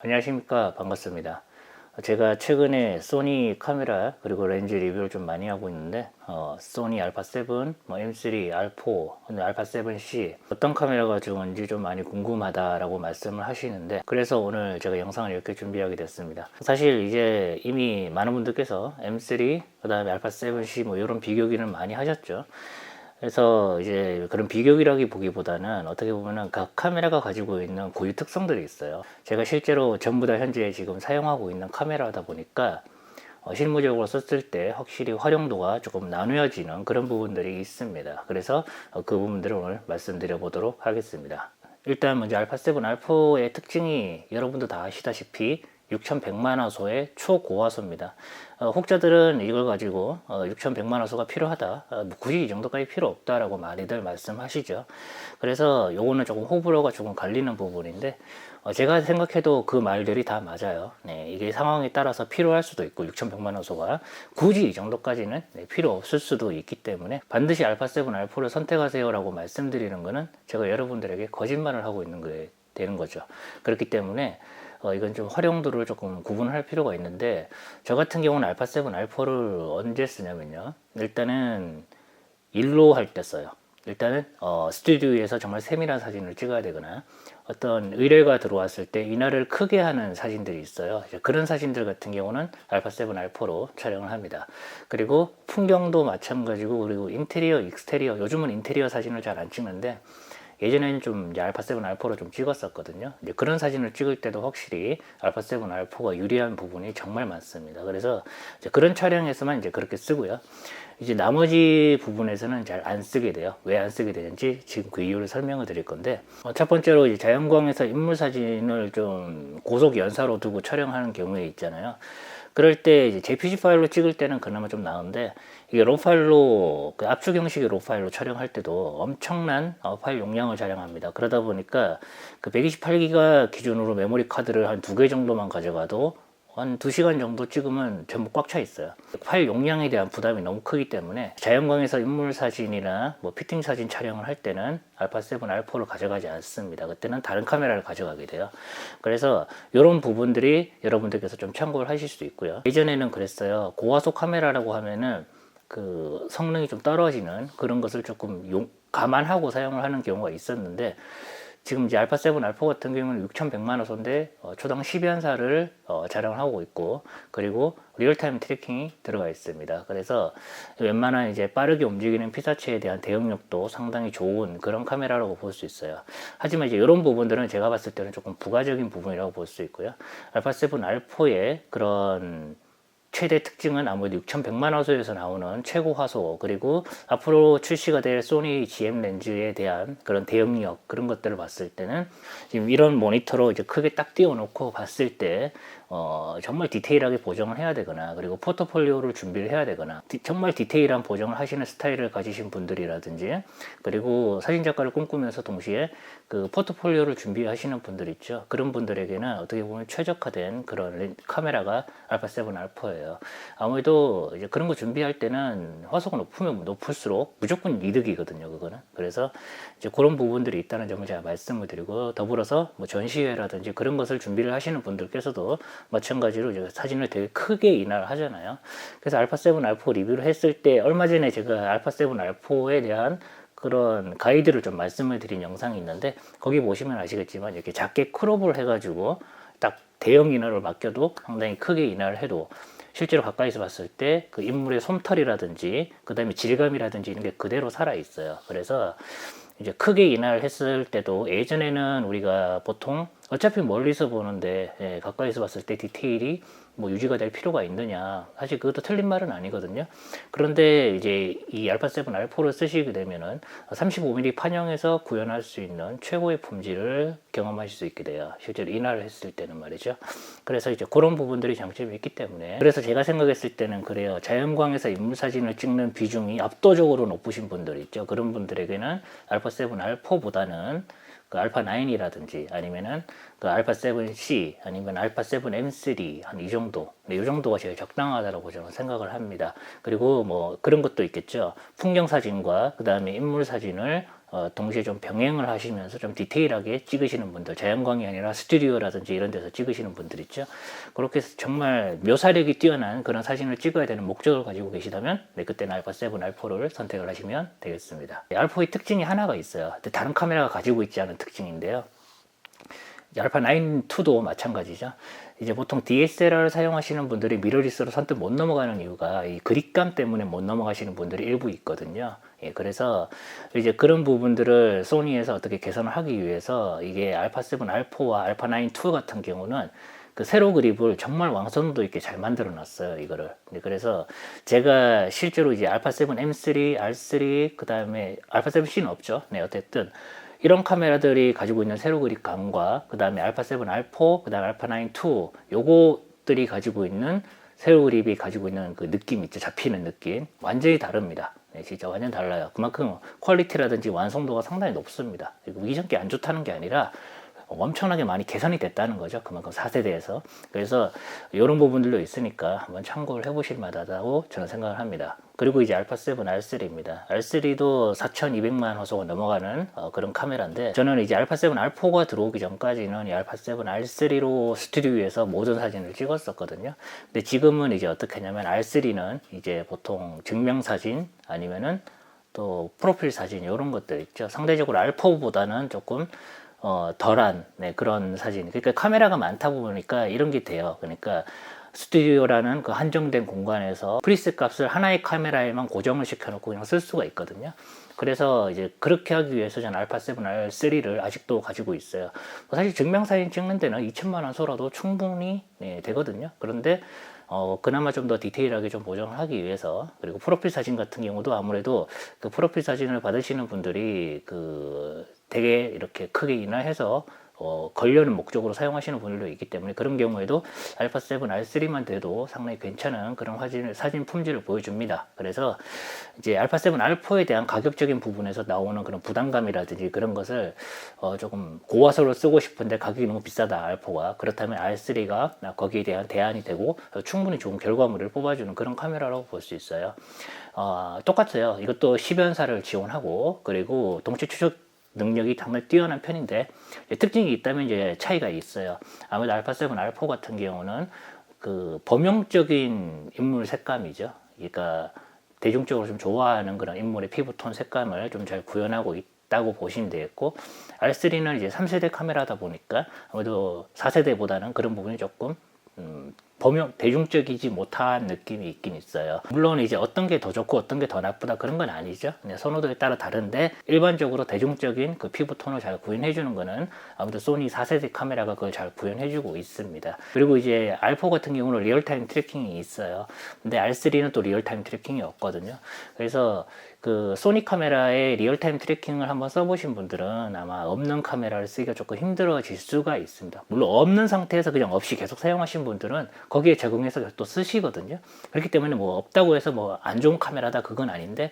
안녕하십니까. 반갑습니다. 제가 최근에 소니 카메라 그리고 렌즈 리뷰를 좀 많이 하고 있는데 어, 소니 알파 7, 뭐 M3, R4, 오늘 알파 7C 어떤 카메라가 좋은지 좀 많이 궁금하다라고 말씀을 하시는데 그래서 오늘 제가 영상을 이렇게 준비하게 됐습니다. 사실 이제 이미 많은 분들께서 M3 그 다음에 알파 7C 뭐 이런 비교기를 많이 하셨죠 그래서 이제 그런 비교기라기 보기보다는 어떻게 보면은 각 카메라가 가지고 있는 고유 특성들이 있어요. 제가 실제로 전부 다 현재 지금 사용하고 있는 카메라다 보니까 어, 실무적으로 썼을 때 확실히 활용도가 조금 나누어지는 그런 부분들이 있습니다. 그래서 어, 그 부분들을 오늘 말씀드려 보도록 하겠습니다. 일단 먼저 알파7 알포의 특징이 여러분도 다 아시다시피 6100만 화소의 초고화소입니다. 어, 혹자들은 이걸 가지고 어, 6100만 화소가 필요하다. 어, 뭐 굳이 이 정도까지 필요 없다라고 많이들 말씀하시죠. 그래서 요거는 조금 호불호가 조금 갈리는 부분인데 어, 제가 생각해도 그 말들이 다 맞아요. 네, 이게 상황에 따라서 필요할 수도 있고 6100만 화소가 굳이 이 정도까지는 네, 필요 없을 수도 있기 때문에 반드시 알파 7 알포를 선택하세요라고 말씀드리는 거는 제가 여러분들에게 거짓말을 하고 있는 거에 되는 거죠. 그렇기 때문에 어, 이건 좀 활용도를 조금 구분할 필요가 있는데 저 같은 경우는 알파7 알포를 언제 쓰냐면요. 일단은 일로 할 때 써요. 일단은 어, 스튜디오에서 정말 세밀한 사진을 찍어야 되거나 어떤 의뢰가 들어왔을 때 이날을 크게 하는 사진들이 있어요. 그런 사진들 같은 경우는 알파7 알포로 촬영을 합니다. 그리고 풍경도 마찬가지고 그리고 인테리어, 익스테리어 요즘은 인테리어 사진을 잘 안 찍는데 예전에는 좀 이제 알파7 알포로 좀 찍었었거든요. 이제 그런 사진을 찍을 때도 확실히 알파7 알포가 유리한 부분이 정말 많습니다. 그래서 그런 촬영에서만 이제 그렇게 쓰고요. 이제 나머지 부분에서는 잘 안 쓰게 돼요. 왜 안 쓰게 되는지 지금 그 이유를 설명을 드릴 건데 어, 첫 번째로 이제 자연광에서 인물 사진을 좀 고속 연사로 두고 촬영하는 경우에 있잖아요. 그럴 때 이제 JPG 파일로 찍을 때는 그나마 좀 나은데 이게 로 파일로 그 압축 형식의 로 파일로 촬영할 때도 엄청난 어, 파일 용량을 촬영합니다. 그러다 보니까 그 128기가 기준으로 메모리 카드를 한 두 개 정도만 가져가도 한 2시간 정도 찍으면 전부 꽉 차 있어요. 파일 용량에 대한 부담이 너무 크기 때문에 자연광에서 인물 사진이나 뭐 피팅 사진 촬영을 할 때는 알파 7 알포를 가져가지 않습니다. 그때는 다른 카메라를 가져가게 돼요. 그래서 이런 부분들이 여러분들께서 좀 참고를 하실 수 있고요. 예전에는 그랬어요. 고화소 카메라라고 하면은 그 성능이 좀 떨어지는 그런 것을 조금 용, 감안하고 사용을 하는 경우가 있었는데 지금 이제 알파7 알파 같은 경우는 6100만 호소인데 어, 초당 10연사를 어, 자랑을 하고 있고 그리고 리얼타임 트래킹이 들어가 있습니다. 그래서 웬만한 이제 빠르게 움직이는 피사체에 대한 대응력도 상당히 좋은 그런 카메라라고 볼 수 있어요. 하지만 이제 이런 부분들은 제가 봤을 때는 조금 부가적인 부분이라고 볼 수 있고요. 알파7 알포의 그런 최대 특징은 아무래도 6100만 화소에서 나오는 최고 화소 그리고 앞으로 출시가 될 소니 GM 렌즈에 대한 그런 대응력 그런 것들을 봤을 때는 지금 이런 모니터로 이제 크게 딱 띄워놓고 봤을 때 어, 정말 디테일하게 보정을 해야 되거나 그리고 포트폴리오를 준비를 해야 되거나 디, 정말 디테일한 보정을 하시는 스타일을 가지신 분들이라든지 그리고 사진 작가를 꿈꾸면서 동시에 그 포트폴리오를 준비하시는 분들 있죠. 그런 분들에게는 어떻게 보면 최적화된 그런 카메라가 알파 7 알파예요. 아무래도 이제 그런 거 준비할 때는 화소가 높으면 높을수록 무조건 이득이거든요 그거는. 그래서 이제 그런 부분들이 있다는 점을 제가 말씀을 드리고 더불어서 뭐 전시회라든지 그런 것을 준비를 하시는 분들께서도 마찬가지로 제가 사진을 되게 크게 인화를 하잖아요. 그래서 알파7 알포 리뷰를 했을 때 얼마 전에 제가 알파7 알포에 대한 그런 가이드를 좀 말씀을 드린 영상이 있는데 거기 보시면 아시겠지만 이렇게 작게 크롭을 해가지고 딱 대형 인화를 맡겨도 상당히 크게 인화를 해도 실제로 가까이서 봤을 때 그 인물의 솜털이라든지 그 다음에 질감이라든지 이런 게 그대로 살아 있어요. 그래서 이제 크게 인화를 했을 때도 예전에는 우리가 보통 어차피 멀리서 보는데 예, 가까이서 봤을 때 디테일이 뭐 유지가 될 필요가 있느냐. 사실 그것도 틀린 말은 아니거든요. 그런데 이제 이 알파 7 알포를 쓰시게 되면은 35mm 판형에서 구현할 수 있는 최고의 품질을 경험하실 수 있게 돼요. 실제로 인화를 했을 때는 말이죠. 그래서 이제 그런 부분들이 장점이 있기 때문에. 그래서 제가 생각했을 때는 그래요. 자연광에서 인물 사진을 찍는 비중이 압도적으로 높으신 분들 있죠. 그런 분들에게는 알파 7 알포보다는 그 알파 9이라든지 아니면은 그 알파 7C 아니면 알파 7 M3 한 이 정도 네, 이 정도가 제일 적당하다고 저는 생각을 합니다. 그리고 뭐 그런 것도 있겠죠. 풍경 사진과 그 다음에 인물 사진을 어, 동시에 좀 병행을 하시면서 좀 디테일하게 찍으시는 분들, 자연광이 아니라 스튜디오라든지 이런 데서 찍으시는 분들 있죠. 그렇게 해서 정말 묘사력이 뛰어난 그런 사진을 찍어야 되는 목적을 가지고 계시다면, 네, 그때는 알파 7, 알포를 선택을 하시면 되겠습니다. 알포의 특징이 하나가 있어요. 다른 카메라가 가지고 있지 않은 특징인데요. 알파 9 2도 마찬가지죠. 이제 보통 DSLR을 사용하시는 분들이 미러리스로 선뜻 못 넘어가는 이유가 이 그립감 때문에 못 넘어가시는 분들이 일부 있거든요. 예, 그래서 이제 그런 부분들을 소니에서 어떻게 개선을 하기 위해서 이게 알파 7 알포와 알파 9 2 같은 경우는 그 세로 그립을 정말 완성도 있게 잘 만들어 놨어요, 이거를. 네, 그래서 제가 실제로 이제 알파 7 M3, R3, 그 다음에 알파 7C는 없죠. 네, 어쨌든 이런 카메라들이 가지고 있는 세로 그립 감과 그 다음에 알파 7 R4, 그 다음에 알파 9 2 요거들이 가지고 있는 세로 그립이 가지고 있는 그 느낌 있죠. 잡히는 느낌. 완전히 다릅니다. 네, 진짜 완전 달라요. 그만큼 퀄리티라든지 완성도가 상당히 높습니다. 이전게 안 좋다는 게 아니라 엄청나게 많이 개선이 됐다는 거죠. 그만큼 4세대에서. 그래서 이런 부분들도 있으니까 한번 참고를 해보실 만하다고 저는 생각을 합니다. 그리고 이제 알파7 R3입니다. R3도 4200만 화소가 넘어가는 어, 그런 카메라인데 저는 이제 알파7 R4가 들어오기 전까지는 이 알파7 R3로 스튜디오에서 모든 사진을 찍었었거든요. 근데 지금은 이제 어떻게 하냐면 R3는 이제 보통 증명사진 아니면은 또 프로필 사진 이런 것들 있죠. 상대적으로 R4보다는 조금 어, 덜한 네, 그런 사진. 그러니까 카메라가 많다 보니까 이런 게 돼요. 그러니까 스튜디오라는 그 한정된 공간에서 프리셋 값을 하나의 카메라에만 고정을 시켜놓고 그냥 쓸 수가 있거든요. 그래서 이제 그렇게 하기 위해서 저는 알파 7 R3를 아직도 가지고 있어요. 뭐 사실 증명사진 찍는 데는 2천만 원 소라도 충분히 네, 되거든요. 그런데 어, 그나마 좀 더 디테일하게 좀 보정을 하기 위해서 그리고 프로필 사진 같은 경우도 아무래도 그 프로필 사진을 받으시는 분들이 그 되게 이렇게 크게 인하해서 어, 걸려는 목적으로 사용하시는 분들도 있기 때문에 그런 경우에도 알파 7 R3만 돼도 상당히 괜찮은 그런 사진, 사진 품질을 보여줍니다. 그래서 이제 알파 7 R4에 대한 가격적인 부분에서 나오는 그런 부담감이라든지 그런 것을 어, 조금 고화소로 쓰고 싶은데 가격이 너무 비싸다 R4가 그렇다면 R3가 거기에 대한 대안이 되고 충분히 좋은 결과물을 뽑아주는 그런 카메라라고 볼 수 있어요. 어, 똑같아요. 이것도 10연사를 지원하고 그리고 동체 추적 능력이 정말 뛰어난 편인데 특징이 있다면 이제 차이가 있어요. 아무래도 알파 7, 알포 같은 경우는 그 범용적인 인물 색감이죠. 그러니까 대중적으로 좀 좋아하는 그런 인물의 피부톤 색감을 좀 잘 구현하고 있다고 보시면 되겠고 R3는 이제 3세대 카메라다 보니까 아무래도 4세대보다는 그런 부분이 조금 음, 범용 대중적이지 못한 느낌이 있긴 있어요. 물론 이제 어떤 게 더 좋고 어떤 게 더 나쁘다 그런 건 아니죠. 선호도에 따라 다른데 일반적으로 대중적인 그 피부 톤을 잘 구현해 주는 거는 아무래도 소니 4세대 카메라가 그걸 잘 구현해 주고 있습니다. 그리고 이제 R4 같은 경우는 리얼타임 트래킹이 있어요. 근데 R3는 또 리얼타임 트래킹이 없거든요. 그래서 그 소니 카메라의 리얼타임 트래킹을 한번 써보신 분들은 아마 없는 카메라를 쓰기가 조금 힘들어질 수가 있습니다. 물론 없는 상태에서 그냥 없이 계속 사용하신 분들은 거기에 적응해서 또 쓰시거든요. 그렇기 때문에 뭐 없다고 해서 뭐 안 좋은 카메라다 그건 아닌데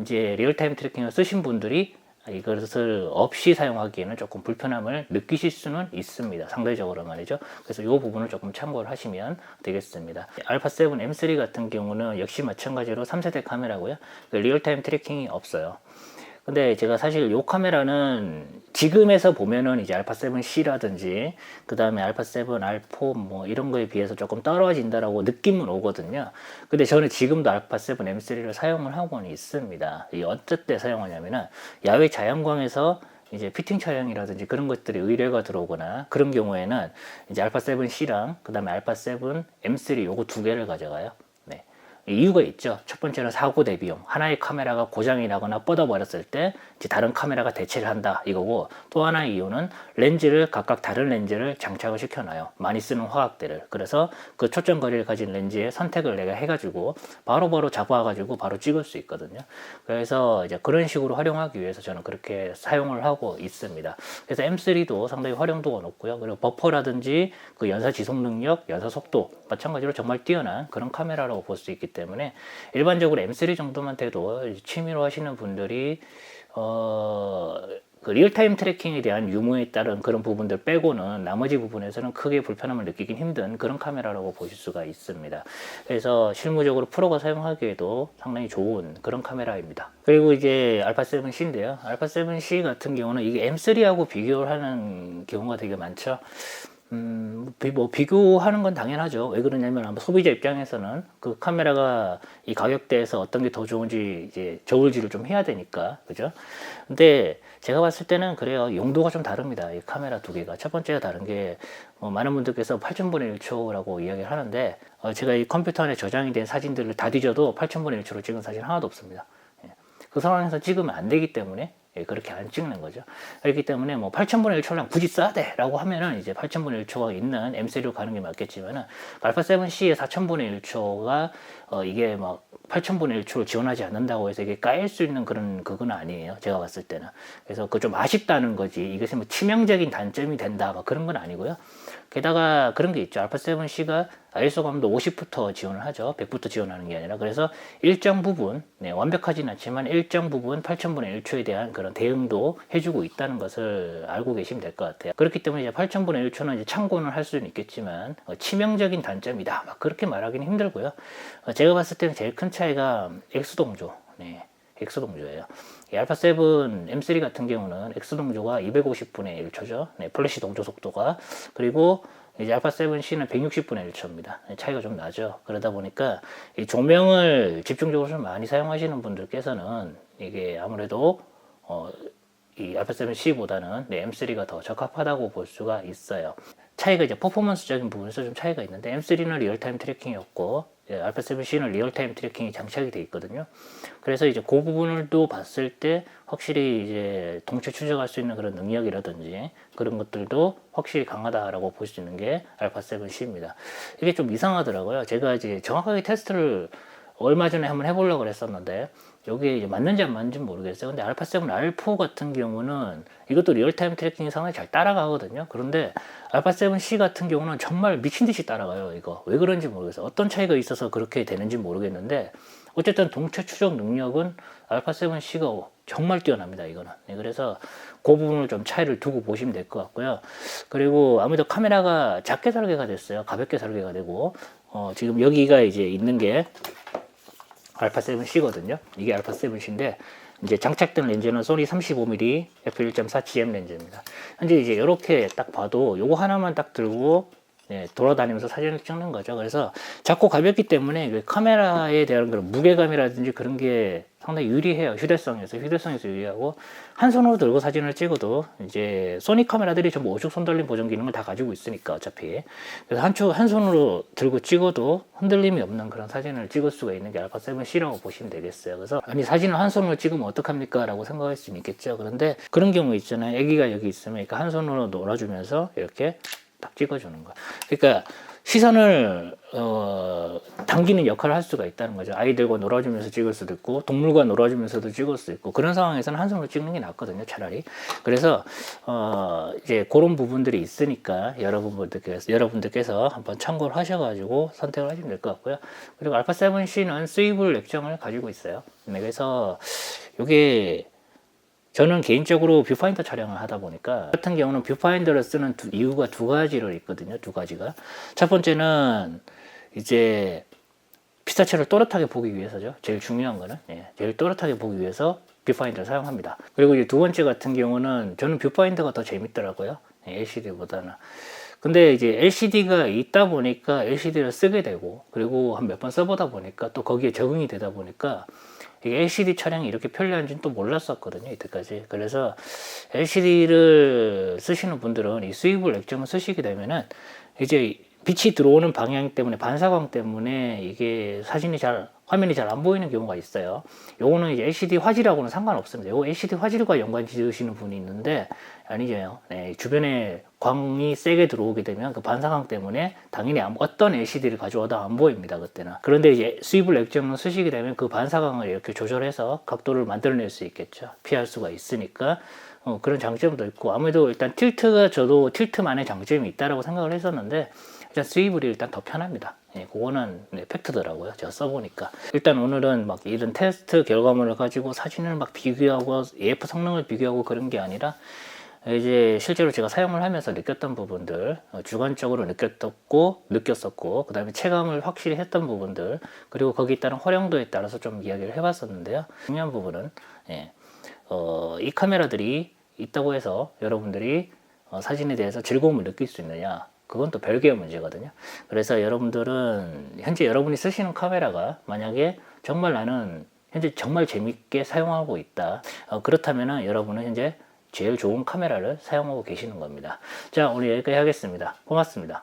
이제 리얼타임 트래킹을 쓰신 분들이 이것을 없이 사용하기에는 조금 불편함을 느끼실 수는 있습니다. 상대적으로 말이죠. 그래서 이 부분을 조금 참고를 하시면 되겠습니다. 알파 7 M3 같은 경우는 역시 마찬가지로 3세대 카메라고요. 그 리얼타임 트래킹이 없어요. 근데 제가 사실 이 카메라는 지금에서 보면은 이제 알파 7C라든지 그 다음에 알파 7, R4 뭐 이런 거에 비해서 조금 떨어진다라고 느낌은 오거든요. 근데 저는 지금도 알파 7 M3를 사용을 하고는 있습니다. 이 어떨 때 사용하냐면은 야외 자연광에서 이제 피팅 촬영이라든지 그런 것들이 의뢰가 들어오거나 그런 경우에는 이제 알파 7C랑 그 다음에 알파 7 M3 요거 두 개를 가져가요. 이유가 있죠. 첫 번째는 사고 대비용. 하나의 카메라가 고장이 나거나 뻗어버렸을 때 다른 카메라가 대체를 한다 이거고 또 하나의 이유는 렌즈를 각각 다른 렌즈를 장착을 시켜놔요. 많이 쓰는 화각대를. 그래서 그 초점 거리를 가진 렌즈의 선택을 내가 해가지고 바로바로 바로 잡아가지고 바로 찍을 수 있거든요. 그래서 이제 그런 식으로 활용하기 위해서 저는 그렇게 사용을 하고 있습니다. 그래서 M3도 상당히 활용도가 높고요. 그리고 버퍼라든지 그 연사 지속 능력, 연사 속도 마찬가지로 정말 뛰어난 그런 카메라라고 볼 수 있기 때문에 일반적으로 M3 정도만 돼도 취미로 하시는 분들이 어, 그 리얼타임 트래킹에 대한 유무에 따른 그런 부분들 빼고는 나머지 부분에서는 크게 불편함을 느끼긴 힘든 그런 카메라라고 보실 수가 있습니다. 그래서 실무적으로 프로가 사용하기에도 상당히 좋은 그런 카메라입니다. 그리고 이제 알파 7C인데요. 알파 7C 같은 경우는 이게 M3하고 비교를 하는 경우가 되게 많죠. 음, 비, 뭐 비교하는 건 당연하죠. 왜 그러냐면 아마 소비자 입장에서는 그 카메라가 이 가격대에서 어떤 게 더 좋은지 이제 저울질을 좀 해야 되니까 그죠? 근데 제가 봤을 때는 그래요. 용도가 좀 다릅니다. 이 카메라 두 개가 첫 번째가 다른 게뭐 많은 분들께서 8천분의 1초라고 이야기를 하는데 어, 제가 이 컴퓨터 안에 저장이 된 사진들을 다 뒤져도 8천분의 1초로 찍은 사진 하나도 없습니다. 예. 그 상황에서 찍으면 안 되기 때문에 예, 그렇게 안 찍는 거죠. 그렇기 때문에 뭐 8천분의 1초랑 굳이 써야 돼! 라고 하면은 이제 8천분의 1초가 있는 M3로 가는 게 맞겠지만은 알파 7C의 4천분의 1초가 어, 이게 막 8천분의 1초를 지원하지 않는다고 해서 이게 까일 수 있는 그런 그건 아니에요. 제가 봤을 때는. 그래서 그 좀 아쉽다는 거지. 이것이 뭐 치명적인 단점이 된다. 막 그런 건 아니고요. 게다가 그런 게 있죠. 알파7C가 ISO감도 50부터 지원을 하죠. 100부터 지원하는 게 아니라. 그래서 일정 부분, 네, 완벽하진 않지만 일정 부분 8천분의 1초에 대한 그런 대응도 해주고 있다는 것을 알고 계시면 될 것 같아요. 그렇기 때문에 이제 8천분의 1초는 이제 참고는 할 수는 있겠지만 어, 치명적인 단점이다. 막 그렇게 말하기는 힘들고요. 어, 제가 봤을 때는 제일 큰 차이가 X동조. 네. X동조예요. 이 알파7 M3 같은 경우는 X동조가 250분의 1초죠. 네, 플래시 동조 속도가. 그리고 이제 알파7C는 160분의 1초입니다. 차이가 좀 나죠. 그러다 보니까 이 조명을 집중적으로 좀 많이 사용하시는 분들께서는 이게 아무래도 어, 이 알파7C보다는 네, M3가 더 적합하다고 볼 수가 있어요. 차이가 이제 퍼포먼스적인 부분에서 좀 차이가 있는데 M3는 리얼타임 트래킹이었고 예, 알파7C는 리얼타임 트래킹이 장착이 돼 있거든요. 그래서 이제 그 부분을 또 봤을 때 확실히 이제 동체 추적할 수 있는 그런 능력이라든지 그런 것들도 확실히 강하다라고 볼 수 있는 게 알파7C입니다. 이게 좀 이상하더라고요. 제가 이제 정확하게 테스트를 얼마 전에 한번 해보려고 그랬었는데 여기에 맞는지 안 맞는지 모르겠어요. 근데 알파7 R4 같은 경우는 이것도 리얼타임 트래킹이 상당히 잘 따라가거든요. 그런데 알파7C 같은 경우는 정말 미친 듯이 따라가요. 이거 왜 그런지 모르겠어요. 어떤 차이가 있어서 그렇게 되는지 모르겠는데 어쨌든 동체 추적 능력은 알파7C가 정말 뛰어납니다. 이거는. 네, 그래서 그 부분을 좀 차이를 두고 보시면 될 것 같고요. 그리고 아무래도 카메라가 작게 설계가 됐어요. 가볍게 설계가 되고 어, 지금 여기가 이제 있는 게 알파 7C거든요. 이게 알파 7C인데 이제 장착된 렌즈는 소니 35mm f1.4GM 렌즈입니다. 현재 이제 이렇게 딱 봐도 요거 하나만 딱 들고 예, 돌아다니면서 사진을 찍는 거죠. 그래서 작고 가볍기 때문에 그 카메라에 대한 그런 무게감이라든지 그런 게 상당히 유리해요. 휴대성에서 휴대성에서 유리하고 한 손으로 들고 사진을 찍어도 이제 소니 카메라들이 전부 오죽 손들림 보정 기능을 다 가지고 있으니까 어차피 그래서 한쪽 한 손으로 들고 찍어도 흔들림이 없는 그런 사진을 찍을 수가 있는 게 알파 7C라고 보시면 되겠어요. 그래서 아니 사진을 한 손으로 찍으면 어떡합니까라고 생각할 수는 있겠죠. 그런데 그런 경우 있잖아요. 아기가 여기 있으면 그러니까 한 손으로 놀아주면서 이렇게 딱 찍어주는 거야. 그러니까 시선을 어, 당기는 역할을 할 수가 있다는 거죠. 아이들과 놀아주면서 찍을 수도 있고 동물과 놀아주면서도 찍을 수 있고 그런 상황에서는 한 손으로 찍는 게 낫거든요. 차라리. 그래서 어, 이제 그런 부분들이 있으니까 여러분들께서 여러분들께서 한번 참고를 하셔가지고 선택을 하시면 될 것 같고요. 그리고 알파 7C는 스위블 액정을 가지고 있어요. 네, 그래서 이게 저는 개인적으로 뷰파인더 촬영을 하다 보니까 같은 경우는 뷰파인더를 쓰는 두, 이유가 두 가지로 있거든요. 두 가지가. 첫 번째는 이제 피사체를 또렷하게 보기 위해서죠. 제일 중요한 거는 예, 제일 또렷하게 보기 위해서 뷰파인더를 사용합니다. 그리고 이제 두 번째 같은 경우는 저는 뷰파인더가 더 재밌더라고요. 예, LCD보다는. 근데 이제 LCD가 있다 보니까 LCD를 쓰게 되고 그리고 한 몇 번 써보다 보니까 또 거기에 적응이 되다 보니까 LCD 촬영이 이렇게 편리한지는 또 몰랐었거든요, 이때까지. 그래서 LCD를 쓰시는 분들은 이 스위블 액정을 쓰시게 되면은 이제 빛이 들어오는 방향 때문에 반사광 때문에 이게 사진이 잘 화면이 잘 안 보이는 경우가 있어요. 요거는 이제 LCD 화질하고는 상관없습니다. 요거 LCD 화질과 연관 지으시는 분이 있는데 아니죠. 네, 주변에 광이 세게 들어오게 되면 그 반사광 때문에 당연히 어떤 LCD를 가져와도 안 보입니다. 그때는. 그런데 이제 수입을 액정을 쓰시게 되면 그 반사광을 이렇게 조절해서 각도를 만들어낼 수 있겠죠. 피할 수가 있으니까 어, 그런 장점도 있고 아무래도 일단 틸트가 저도 틸트만의 장점이 있다라고 생각을 했었는데 일단 스위블이 일단 더 편합니다. 예, 그거는 네, 팩트더라고요. 제가 써보니까 일단 오늘은 막 이런 테스트 결과물을 가지고 사진을 막 비교하고 AF 성능을 비교하고 그런 게 아니라 이제 실제로 제가 사용을 하면서 느꼈던 부분들 어, 주관적으로 느꼈었고 느꼈었고 그 다음에 체감을 확실히 했던 부분들 그리고 거기에 따른 활용도에 따라서 좀 이야기를 해봤었는데요 중요한 부분은 예, 어, 이 카메라들이 있다고 해서 여러분들이 어, 사진에 대해서 즐거움을 느낄 수 있느냐 그건 또 별개의 문제거든요 그래서 여러분들은 현재 여러분이 쓰시는 카메라가 만약에 정말 나는 현재 정말 재밌게 사용하고 있다 어, 그렇다면 여러분은 현재 제일 좋은 카메라를 사용하고 계시는 겁니다. 자, 오늘 여기까지 하겠습니다. 고맙습니다.